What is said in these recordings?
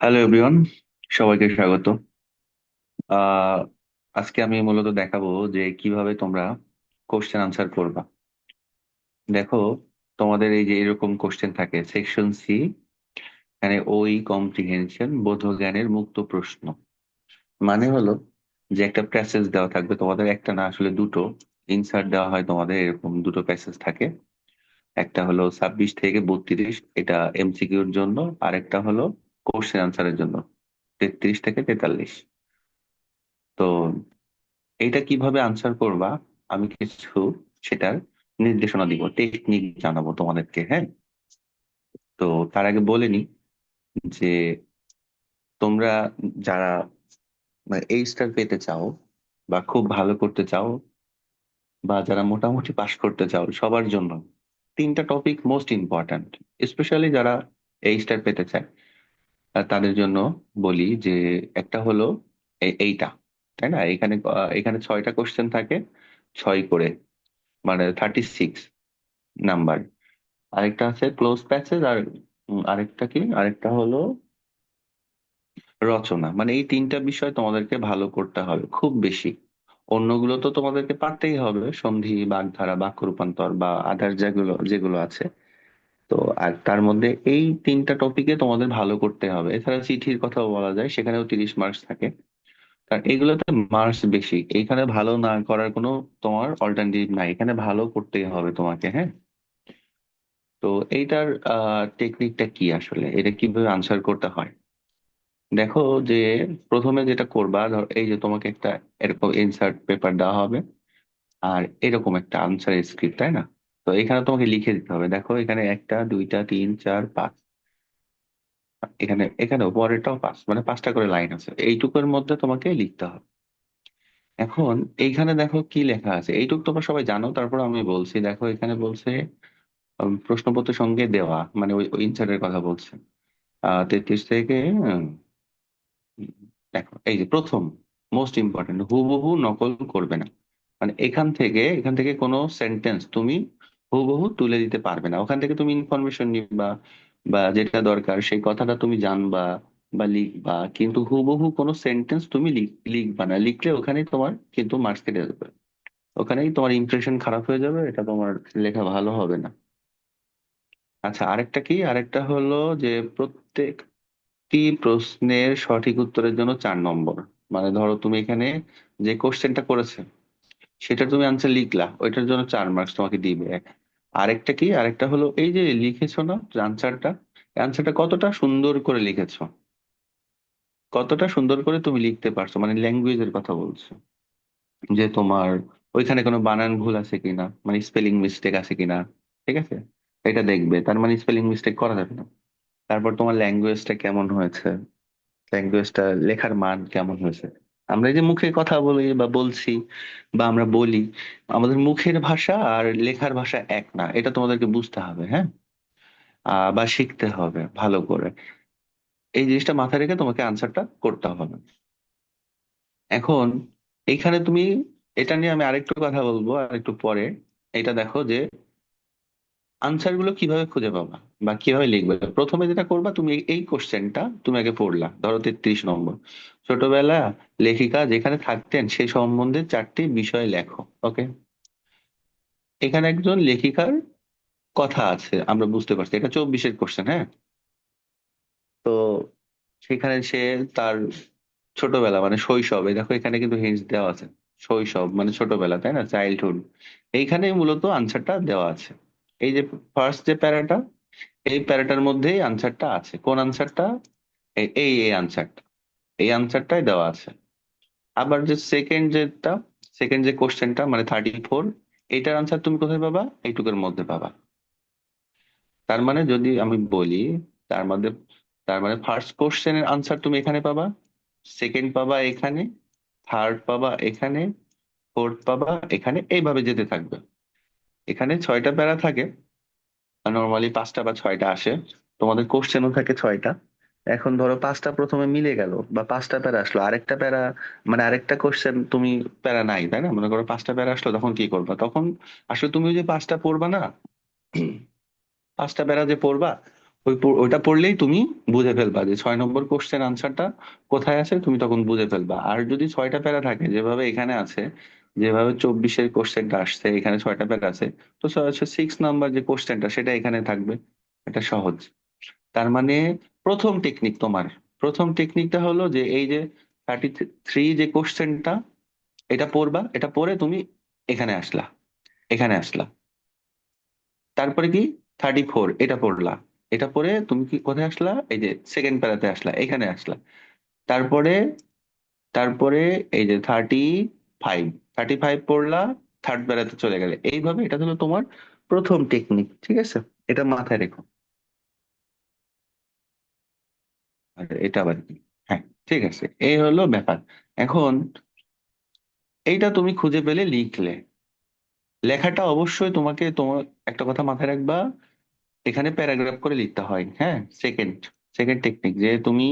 Hello everyone সবাইকে স্বাগত। আহ আজকে আমি মূলত দেখাবো যে কীভাবে তোমরা কোশ্চেন আনসার করবা। দেখো, তোমাদের এই যে এরকম কোশ্চেন থাকে সেকশন সি এখানে ওই কম্প্রিহেনশন বোধজ্ঞানের মুক্ত প্রশ্ন। মানে হলো যে একটা প্যাসেজ দেওয়া থাকবে, তোমাদের একটা না, আসলে দুটো। ইনসার্ট দেওয়া হয় তোমাদের, এরকম দুটো প্যাসেজ থাকে। একটা হলো ছাব্বিশ থেকে বত্রিশ, এটা এমসিকিউর জন্য। আর একটা হলো কোশ্চেন আনসারের জন্য। তেত্রিশ থেকে তেতাল্লিশ। তো এইটা কীভাবে আনসার করবা? আমি কিছু সেটার নির্দেশনা দিব, টেকনিক জানাব তোমাদেরকে হ্যাঁ? তো তার আগে বলে নি যে তোমরা যারা মানে এই স্টার পেতে চাও বা খুব ভালো করতে চাও বা যারা মোটামুটি পাশ করতে চাও, সবার জন্য তিনটা টপিক মোস্ট ইম্পর্ট্যান্ট স্পেশালি যারা এই স্টার পেতে চায়। তাদের জন্য বলি যে একটা হলো এই- এইটা, তাই না? এখানে এখানে ছয়টা কোশ্চেন থাকে, ছয় করে মানে থার্টি সিক্স নাম্বার আরেকটা আছে ক্লোজ প্যাসেজ আর আরেকটা কি? আরেকটা হলো রচনা। মানে এই তিনটা বিষয় তোমাদেরকে ভালো করতে হবে, খুব বেশি। অন্যগুলো তো তোমাদেরকে পারতেই হবে, সন্ধি, বাগধারা, বাক্য রূপান্তর বা আদার যেগুলো যেগুলো আছে। তো আর তার মধ্যে এই তিনটা টপিকে তোমাদের ভালো করতে হবে। এছাড়া চিঠির কথাও বলা যায়, সেখানেও তিরিশ মার্কস থাকে। কারণ এগুলোতে মার্কস বেশি। এখানে ভালো না করার কোনো তোমার অল্টারনেটিভ নাই। এখানে ভালো করতেই হবে তোমাকে হ্যাঁ? তো এইটার টেকনিকটা কি আসলে? এটা কীভাবে আনসার করতে হয়? দেখো যে প্রথমে যেটা করবা, ধর এই যে তোমাকে একটা এরকম ইনসার্ট পেপার দেওয়া হবে। আর এরকম একটা আনসার স্ক্রিপ্ট তাই না? তো এখানে তোমাকে লিখে দিতে হবে। দেখো, এখানে একটা, দুইটা, তিন, চার, পাঁচ। এখানে, এখানেও পরেরটাও পাঁচ মানে পাঁচটা করে লাইন আছে। এইটুকুর মধ্যে তোমাকে লিখতে হবে। এখন এইখানে দেখো কি লেখা আছে। এইটুকু তোমরা সবাই জানো, তারপর আমি বলছি। দেখো, এখানে বলছে প্রশ্নপত্রের সঙ্গে দেওয়া মানে ওই ইনসার্টের কথা বলছে। আহ তেত্রিশ থেকে দেখো, এই যে প্রথম মোস্ট ইম্পর্টেন্ট হুবহু নকল করবে না। মানে এখান থেকে এখান থেকে কোনো সেন্টেন্স তুমি হুবহু তুলে দিতে পারবে না। ওখান থেকে তুমি ইনফরমেশন নিবা বা যেটা দরকার সেই কথাটা তুমি জানবা বা লিখবা। কিন্তু হুবহু কোনো সেন্টেন্স তুমি লিখ- লিখবা না। লিখলে ওখানেই তোমার কিন্তু মার্কস কেটে যাবে। ওখানেই তোমার ইমপ্রেশন খারাপ হয়ে যাবে, এটা তোমার লেখা ভালো হবে না। আচ্ছা আরেকটা কি? আরেকটা হলো যে প্রত্যেকটি প্রশ্নের সঠিক উত্তরের জন্য চার নম্বর। মানে ধরো তুমি এখানে যে কোশ্চেনটা করেছে সেটা তুমি আনসার লিখলা, ওইটার জন্য চার মার্কস তোমাকে দিবে। আরেকটা কি? আরেকটা হলো এই যে লিখেছো না আনসারটা আনসারটা কতটা সুন্দর করে লিখেছো? কতটা সুন্দর করে তুমি লিখতে পারছ? মানে ল্যাঙ্গুয়েজের কথা বলছো। যে তোমার ওইখানে কোনো বানান ভুল আছে কিনা? মানে স্পেলিং মিস্টেক আছে কিনা? ঠিক আছে? এটা দেখবে। তার মানে স্পেলিং মিস্টেক করা যাবে না। তারপর তোমার ল্যাঙ্গুয়েজটা কেমন হয়েছে? ল্যাঙ্গুয়েজটা লেখার মান কেমন হয়েছে? আমরা এই যে মুখে কথা বলি বা বলছি বা আমরা বলি, আমাদের মুখের ভাষা আর লেখার ভাষা এক না। এটা তোমাদেরকে বুঝতে হবে হ্যাঁ? বা শিখতে হবে ভালো করে। এই জিনিসটা মাথায় রেখে তোমাকে আনসারটা করতে হবে। এখন এখানে তুমি, এটা নিয়ে আমি আরেকটু কথা বলব আর একটু পরে। এটা দেখো যে আনসারগুলো কীভাবে খুঁজে পাবা? বা কীভাবে লিখবে? প্রথমে যেটা করবা, তুমি এই কোশ্চেনটা তুমি আগে পড়লা। ধরো তেত্রিশ নম্বর। ছোটবেলা লেখিকা যেখানে থাকতেন সেই সম্বন্ধে চারটি বিষয় লেখো ওকে এখানে একজন লেখিকার কথা আছে, আমরা বুঝতে পারছি। এটা চব্বিশের কোশ্চেন হ্যাঁ? তো সেখানে সে তার ছোটবেলা মানে শৈশবে দেখো এখানে কিন্তু হিন্টস দেওয়া আছে। শৈশব মানে ছোটবেলা, তাই না? চাইল্ডহুড এইখানে মূলত আনসারটা দেওয়া আছে। এই যে ফার্স্ট যে প্যারাটা, এই প্যারাটার মধ্যেই আনসারটা আছে। কোন আনসারটা এই এই আনসারটা এই আনসারটাই দেওয়া আছে। আবার যে সেকেন্ড যেটা সেকেন্ড যে কোশ্চেনটা মানে থার্টি ফোর এইটার আনসার তুমি কোথায় পাবা? এইটুকুর মধ্যে পাবা। তার মানে যদি আমি বলি, তার মধ্যে, তার মানে ফার্স্ট কোশ্চেনের আনসার তুমি এখানে পাবা সেকেন্ড পাবা এখানে থার্ড পাবা এখানে ফোর্থ পাবা এখানে, এইভাবে যেতে থাকবে। এখানে ছয়টা প্যারা থাকে। নর্মালি পাঁচটা বা ছয়টা আসে। তোমাদের কোশ্চেনও থাকে ছয়টা। এখন ধরো পাঁচটা প্রথমে মিলে গেল বা পাঁচটা প্যারা আসলো। আরেকটা প্যারা মানে আরেকটা কোশ্চেন তুমি প্যারা নাই, তাই না? মনে করো পাঁচটা প্যারা আসলো, তখন কি করবা? তখন আসলে তুমি যে পাঁচটা পড়বা না, পাঁচটা প্যারা যে পড়বা, ওই ওইটা পড়লেই তুমি বুঝে ফেলবা যে ছয় নম্বর কোশ্চেন আনসারটা কোথায় আছে, তুমি তখন বুঝে ফেলবা। আর যদি ছয়টা প্যারা থাকে, যেভাবে এখানে আছে যেভাবে চব্বিশের কোশ্চেনটা আসছে, এখানে ছয়টা প্যারা আছে, তো সিক্স নাম্বার যে কোশ্চেনটা সেটা এখানে থাকবে, এটা সহজ। তার মানে প্রথম টেকনিক তোমার, প্রথম টেকনিকটা হলো যে এই যে থার্টি থ্রি যে কোশ্চেনটা এটা পড়বা, এটা পড়ে তুমি এখানে আসলা এখানে আসলা। তারপরে কি? থার্টি ফোর এটা পড়লা, এটা পড়ে তুমি কি কোথায় আসলা? এই যে সেকেন্ড প্যারাতে আসলা, এখানে আসলা। তারপরে তারপরে এই যে থার্টি ফাইভ থার্টি ফাইভ পড়লা থার্ড প্যারাতে চলে গেলে। এইভাবে এটা হলো তোমার প্রথম টেকনিক ঠিক আছে? এটা মাথায় রেখো। আর এটা আবার কি? হ্যাঁ ঠিক আছে। এই হলো ব্যাপার। এখন এইটা তুমি খুঁজে পেলে লিখলে। লেখাটা অবশ্যই তোমাকে তোমার একটা কথা মাথায় রাখবা। এখানে প্যারাগ্রাফ করে লিখতে হয় হ্যাঁ? সেকেন্ড সেকেন্ড টেকনিক যে তুমি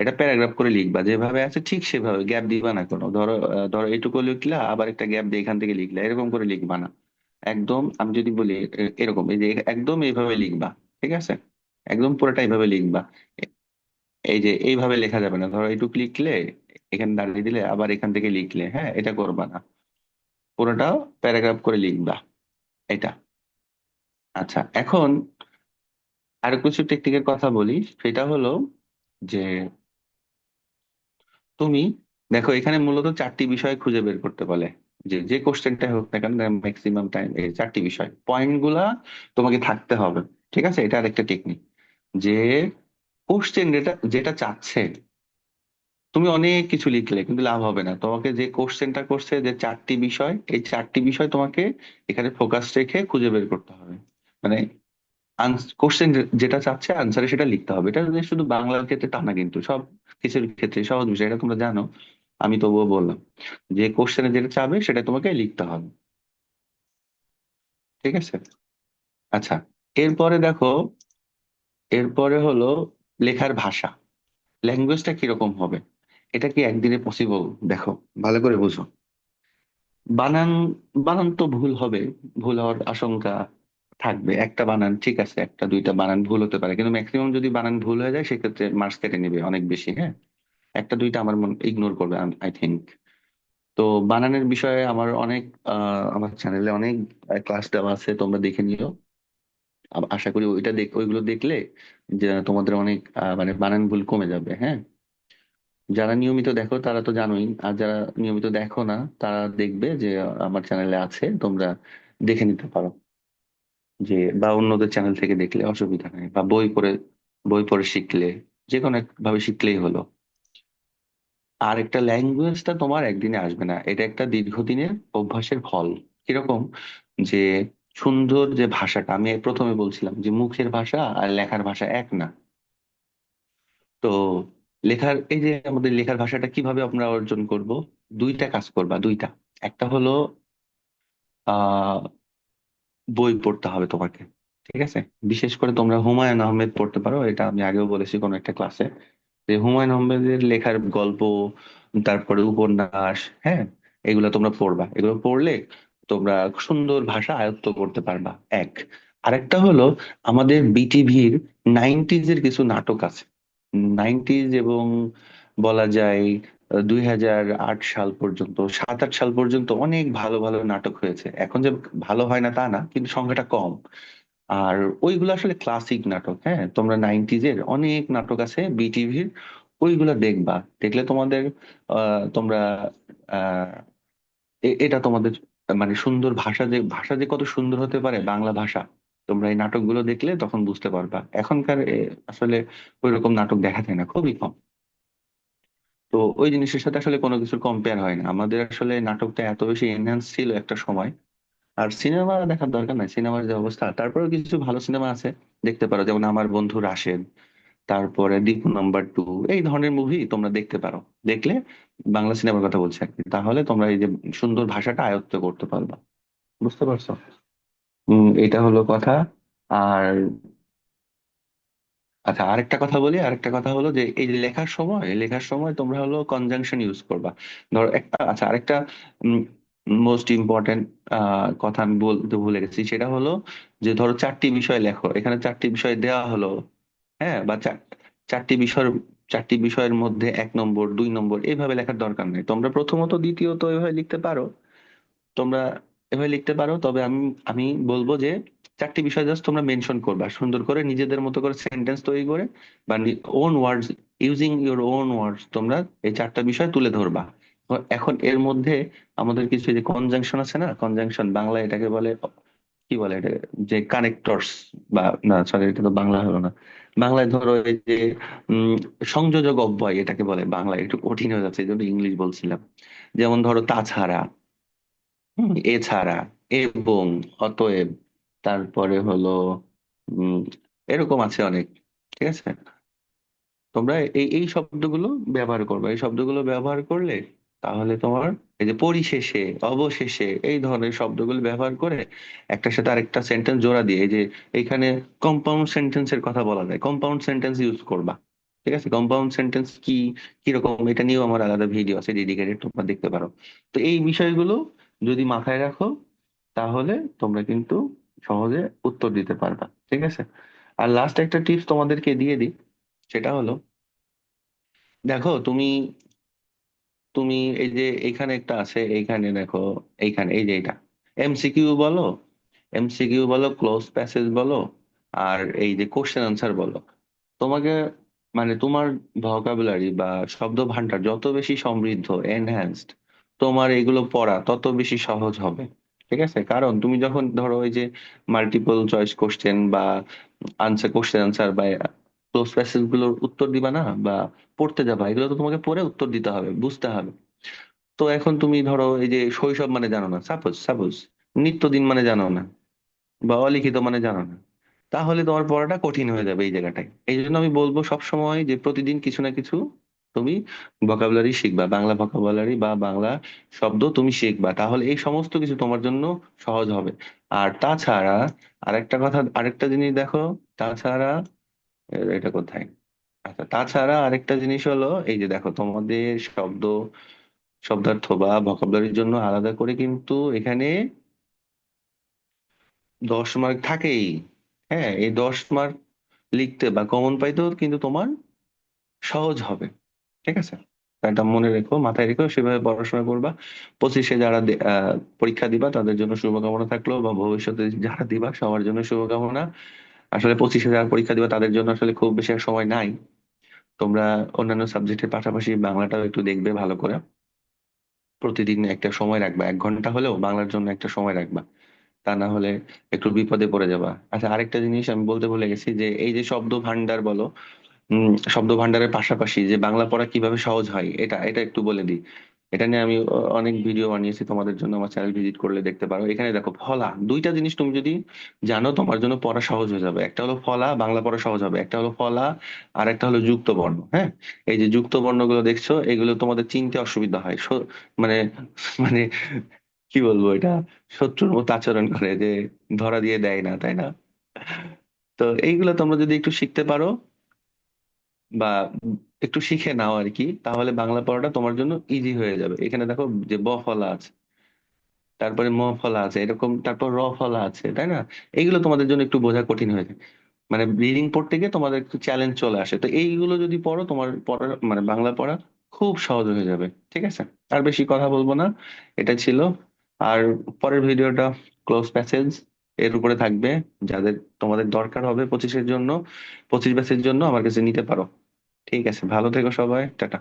এটা প্যারাগ্রাফ করে লিখবা যেভাবে আছে ঠিক সেভাবে গ্যাপ দিবা না কোনো। ধরো আহ, ধরো এইটুকু লিখলা আবার একটা গ্যাপ দিয়ে এখান থেকে লিখলা এরকম করে লিখবা না। একদম আমি যদি বলি এরকম এই যে একদম এইভাবে লিখবা ঠিক আছে? একদম পুরোটা এইভাবে লিখবা। এই যে এইভাবে লেখা যাবে না। ধরো এইটুকু লিখলে এখানে দাঁড়িয়ে দিলে আবার এখান থেকে লিখলে হ্যাঁ এটা করবা না। পুরোটা প্যারাগ্রাফ করে লিখবা এটা। আচ্ছা এখন আরও কিছু টেকনিকের কথা বলি। সেটা হলো যে তুমি, দেখো এখানে মূলত চারটি বিষয় খুঁজে বের করতে বলে। যে যে কোশ্চেনটা হোক না কেন ম্যাক্সিমাম টাইম এই চারটি বিষয়। পয়েন্টগুলা তোমাকে থাকতে হবে, ঠিক আছে? এটা আরেকটা টেকনিক যে কোশ্চেন যেটা যেটা চাচ্ছে, তুমি অনেক কিছু লিখলে, কিন্তু লাভ হবে না। তোমাকে যে কোশ্চেনটা করছে, যে চারটি বিষয়, এই চারটি বিষয় তোমাকে এখানে ফোকাস রেখে খুঁজে বের করতে হবে। মানে কোশ্চেন যেটা চাচ্ছে আনসারে সেটা লিখতে হবে। এটা শুধু বাংলার ক্ষেত্রে তা না কিন্তু সব কিছুর ক্ষেত্রে সহজ বিষয়, এটা তোমরা জানো, আমি তবুও বললাম। যে কোশ্চেনে যেটা চাবে সেটা তোমাকে লিখতে হবে। ঠিক আছে? আচ্ছা এরপরে দেখো, এরপরে হলো লেখার ভাষা। ল্যাঙ্গুয়েজটা কীরকম হবে? এটা কি একদিনে পসিবল দেখো, ভালো করে বুঝো। বানান বানান তো ভুল হবে, ভুল হওয়ার আশঙ্কা থাকবে। একটা বানান ঠিক আছে, একটা দুইটা বানান ভুল হতে পারে। কিন্তু ম্যাক্সিমাম যদি বানান ভুল হয়ে যায়, সেক্ষেত্রে মার্কস কেটে নেবে অনেক বেশি হ্যাঁ? একটা দুইটা আমার মন ইগনোর করবে আই থিংক তো বানানের বিষয়ে আমার অনেক আমার চ্যানেলে অনেক ক্লাস দেওয়া আছে, তোমরা দেখে নিও। আশা করি ওইটা দেখ, ওইগুলো দেখলে যে তোমাদের অনেক মানে বানান ভুল কমে যাবে হ্যাঁ? যারা নিয়মিত দেখো, তারা তো জানোই। আর যারা নিয়মিত দেখো না, তারা দেখবে যে আমার চ্যানেলে আছে, তোমরা দেখে নিতে পারো। যে, বা অন্যদের চ্যানেল থেকে দেখলে অসুবিধা নেই, বা বই পড়ে বই পড়ে শিখলে যে কোনো এক ভাবে শিখলেই হলো। আর একটা ল্যাঙ্গুয়েজটা তোমার একদিনে আসবে না, এটা একটা দীর্ঘদিনের অভ্যাসের ফল। কীরকম? যে, সুন্দর যে ভাষাটা, আমি প্রথমে বলছিলাম যে, মুখের ভাষা আর লেখার ভাষা এক না। তো, লেখার, এই যে আমাদের লেখার ভাষাটা কীভাবে আমরা অর্জন করব? দুইটা কাজ করবা, দুইটা। একটা হলো, আহ বই পড়তে হবে তোমাকে, ঠিক আছে? বিশেষ করে তোমরা হুমায়ুন আহমেদ পড়তে পারো, এটা আমি আগেও বলেছি কোনো একটা ক্লাসে। যে হুমায়ুন আহমেদের লেখার গল্প, তারপরে উপন্যাস হ্যাঁ? এগুলো তোমরা পড়বা। এগুলো পড়লে তোমরা সুন্দর ভাষা আয়ত্ত করতে পারবা। এক। আরেকটা হলো আমাদের বিটিভির নাইনটিজ এর কিছু নাটক আছে। নাইনটিজ এবং বলা যায় দুই হাজার আট সাল পর্যন্ত, সাত আট সাল পর্যন্ত অনেক ভালো ভালো নাটক হয়েছে। এখন যে ভালো হয় না তা না, কিন্তু সংখ্যাটা কম। আর ওইগুলো আসলে ক্লাসিক নাটক হ্যাঁ? তোমরা নাইনটিজ এর অনেক নাটক আছে বিটিভির ওইগুলা দেখবা। দেখলে তোমাদের তোমরা এটা তোমাদের মানে সুন্দর ভাষা যে ভাষা যে কত সুন্দর হতে পারে, বাংলা ভাষা, তোমরা এই নাটকগুলো দেখলে তখন বুঝতে পারবা। এখনকার আসলে ওইরকম নাটক দেখা যায় না, খুবই কম। তো ওই জিনিসের সাথে আসলে কোনো কিছুর কম্পেয়ার হয় না। আমাদের আসলে নাটকটা এত বেশি এনহ্যান্স ছিল একটা সময়। আর সিনেমা দেখার দরকার নাই সিনেমার যে অবস্থা। তারপরেও কিছু ভালো সিনেমা আছে, দেখতে পারো। যেমন আমার বন্ধু রাশেদ, তারপরে দীপু নাম্বার টু এই ধরনের মুভি তোমরা দেখতে পারো। দেখলে বাংলা সিনেমার কথা বলছি আর কি। তাহলে তোমরা এই যে সুন্দর ভাষাটা আয়ত্ত করতে পারবা। বুঝতে পারছ? উম, এটা হলো কথা। আর আচ্ছা আরেকটা কথা বলি, আরেকটা কথা হলো যে এই লেখার সময় লেখার সময় তোমরা হলো কনজাংশন ইউজ করবা। ধরো একটা আচ্ছা আরেকটা মোস্ট ইম্পর্টেন্ট কথা আমি বলতে ভুলে গেছি। সেটা হলো যে ধরো চারটি বিষয় লেখো। এখানে চারটি বিষয় দেওয়া হলো হ্যাঁ বা চার- চারটি বিষয়ের চারটি বিষয়ের মধ্যে এক নম্বর, দুই নম্বর এইভাবে লেখার দরকার নেই। তোমরা প্রথমত দ্বিতীয়ত এভাবে লিখতে পারো। তোমরা এভাবে লিখতে পারো। তবে আমি আমি বলব যে চারটি বিষয় জাস্ট তোমরা মেনশন করবা। সুন্দর করে নিজেদের মতো করে সেন্টেন্স তৈরি করে বা own words using your own words তোমরা এই চারটা বিষয় তুলে ধরবা। এখন এর মধ্যে আমাদের কিছু যে কনজাংশন আছে না? কনজাংশন বাংলা এটাকে বলে, কি বলে এটা? যে কানেক্টরস বা, না সরি এটা তো বাংলা হলো না। বাংলায় ধরো এই যে সংযোজক অব্যয় এটাকে বলে বাংলায়, একটু কঠিন হয়ে যাচ্ছে জন্য ইংলিশ বলছিলাম। যেমন ধরো তাছাড়া এছাড়া, এবং, অতএব তারপরে হলো, উম, এরকম আছে অনেক, ঠিক আছে? তোমরা এই এই শব্দগুলো ব্যবহার করবে। এই শব্দগুলো ব্যবহার করলে তাহলে তোমার এই যে পরিশেষে, অবশেষে এই ধরনের শব্দগুলো ব্যবহার করে একটার সাথে আরেকটা সেন্টেন্স জোড়া দিয়ে, এই যে এখানে কম্পাউন্ড সেন্টেন্সের কথা বলা যায়। কম্পাউন্ড সেন্টেন্স ইউজ করবা, ঠিক আছে? কম্পাউন্ড সেন্টেন্স কি, কীরকম, এটা নিয়েও আমার আলাদা ভিডিও আছে ডেডিকেটেড তোমরা দেখতে পারো। তো এই বিষয়গুলো যদি মাথায় রাখো, তাহলে তোমরা কিন্তু সহজে উত্তর দিতে পারবা, ঠিক আছে? আর লাস্ট একটা টিপস তোমাদেরকে দিয়ে দিই, সেটা হলো, দেখো তুমি তুমি এই যে এইখানে একটা আছে, এইখানে দেখো, এইখানে, এই যে এটা এমসিকিউ বলো এমসিকিউ বলো ক্লোজ প্যাসেজ বলো, আর এই যে কোশ্চেন আনসার বলো, তোমাকে মানে তোমার ভোকাবুলারি বা শব্দ ভান্ডার যত বেশি সমৃদ্ধ এনহ্যান্সড তোমার এগুলো পড়া তত বেশি সহজ হবে। ঠিক আছে? কারণ তুমি যখন ধরো ওই যে মাল্টিপল চয়েস কোশ্চেন বা আনসার কোশ্চেন আনসার বা ক্লোজ প্যাসেজগুলোর উত্তর দিবা না বা পড়তে যাবা, এগুলো তো তোমাকে পড়ে উত্তর দিতে হবে, বুঝতে হবে। তো এখন তুমি ধরো এই যে শৈশব মানে জানো না সাপোজ সাপোজ নিত্যদিন মানে জানো না বা অলিখিত মানে জানো না, তাহলে তোমার পড়াটা কঠিন হয়ে যাবে এই জায়গাটায়। এই জন্য আমি বলব সবসময় যে প্রতিদিন কিছু না কিছু তুমি ভোকাবুলারি শিখবা, বাংলা ভোকাবুলারি বা বাংলা শব্দ তুমি শিখবা, তাহলে এই সমস্ত কিছু তোমার জন্য সহজ হবে। আর তাছাড়া আরেকটা কথা, আরেকটা জিনিস দেখো, তাছাড়া, এটা কোথায়? আচ্ছা তাছাড়া আরেকটা জিনিস হলো, এই যে দেখো, তোমাদের শব্দ, শব্দার্থ বা ভোকাবুলারির জন্য আলাদা করে কিন্তু এখানে দশ মার্ক থাকেই। হ্যাঁ এই দশ মার্ক লিখতে বা কমন পাইতেও কিন্তু তোমার সহজ হবে। ঠিক আছে? এটা মনে রেখো, মাথায় রেখো, সেভাবে পড়াশোনা করবা। পঁচিশে যারা পরীক্ষা দিবা, তাদের জন্য শুভকামনা থাকল বা ভবিষ্যতে যারা দিবা, সবার জন্য শুভকামনা। আসলে পঁচিশে যারা পরীক্ষা দিবা, তাদের জন্য আসলে খুব বেশি আর সময় নাই। তোমরা অন্যান্য সাবজেক্টের পাশাপাশি বাংলাটাও একটু দেখবে ভালো করে। প্রতিদিন একটা সময় রাখবা, এক ঘণ্টা হলেও বাংলার জন্য একটা সময় রাখবা। তা না হলে একটু বিপদে পড়ে যাবা। আচ্ছা আরেকটা জিনিস আমি বলতে ভুলে গেছি যে, এই যে শব্দ ভান্ডার বলো উম শব্দ ভান্ডারের পাশাপাশি যে বাংলা পড়া কীভাবে সহজ হয়, এটা এটা একটু বলে দিই। এটা নিয়ে আমি অনেক ভিডিও বানিয়েছি তোমাদের জন্য, আমার চ্যানেল ভিজিট করলে দেখতে পারো। এখানে দেখো, ফলা, দুইটা জিনিস তুমি যদি জানো, তোমার জন্য পড়া সহজ হয়ে যাবে। একটা হলো ফলা, বাংলা পড়া সহজ হবে। একটা হলো ফলা, আর একটা হলো যুক্ত বর্ণ হ্যাঁ? এই যে যুক্ত বর্ণগুলো দেখছ, এগুলো তোমাদের চিনতে অসুবিধা হয়। মানে মানে কি বলব এটা? শত্রুর মতো আচরণ করে যে ধরা দিয়ে দেয় না, তাই না? তো এইগুলো তোমরা যদি একটু শিখতে পারো বা একটু শিখে নাও আর কি তাহলে বাংলা পড়াটা তোমার জন্য ইজি হয়ে যাবে। এখানে দেখো যে ব ফলা আছে, তারপরে ম ফলা আছে, এরকম তারপর র ফলা আছে, তাই না? এইগুলো তোমাদের জন্য একটু বোঝা কঠিন হয়ে যায়। মানে রিডিং পড়তে গিয়ে তোমাদের একটু চ্যালেঞ্জ চলে আসে। তো এইগুলো যদি পড়ো, তোমার পড়া মানে বাংলা পড়া খুব সহজ হয়ে যাবে, ঠিক আছে? আর বেশি কথা বলব না, এটা ছিল। আর পরের ভিডিওটা ক্লোজ প্যাসেজ এর উপরে থাকবে। যাদের তোমাদের দরকার হবে পঁচিশের জন্য, পঁচিশ ব্যাচের জন্য আমার কাছে নিতে পারো। ঠিক আছে ভালো থেকো সবাই টাটা।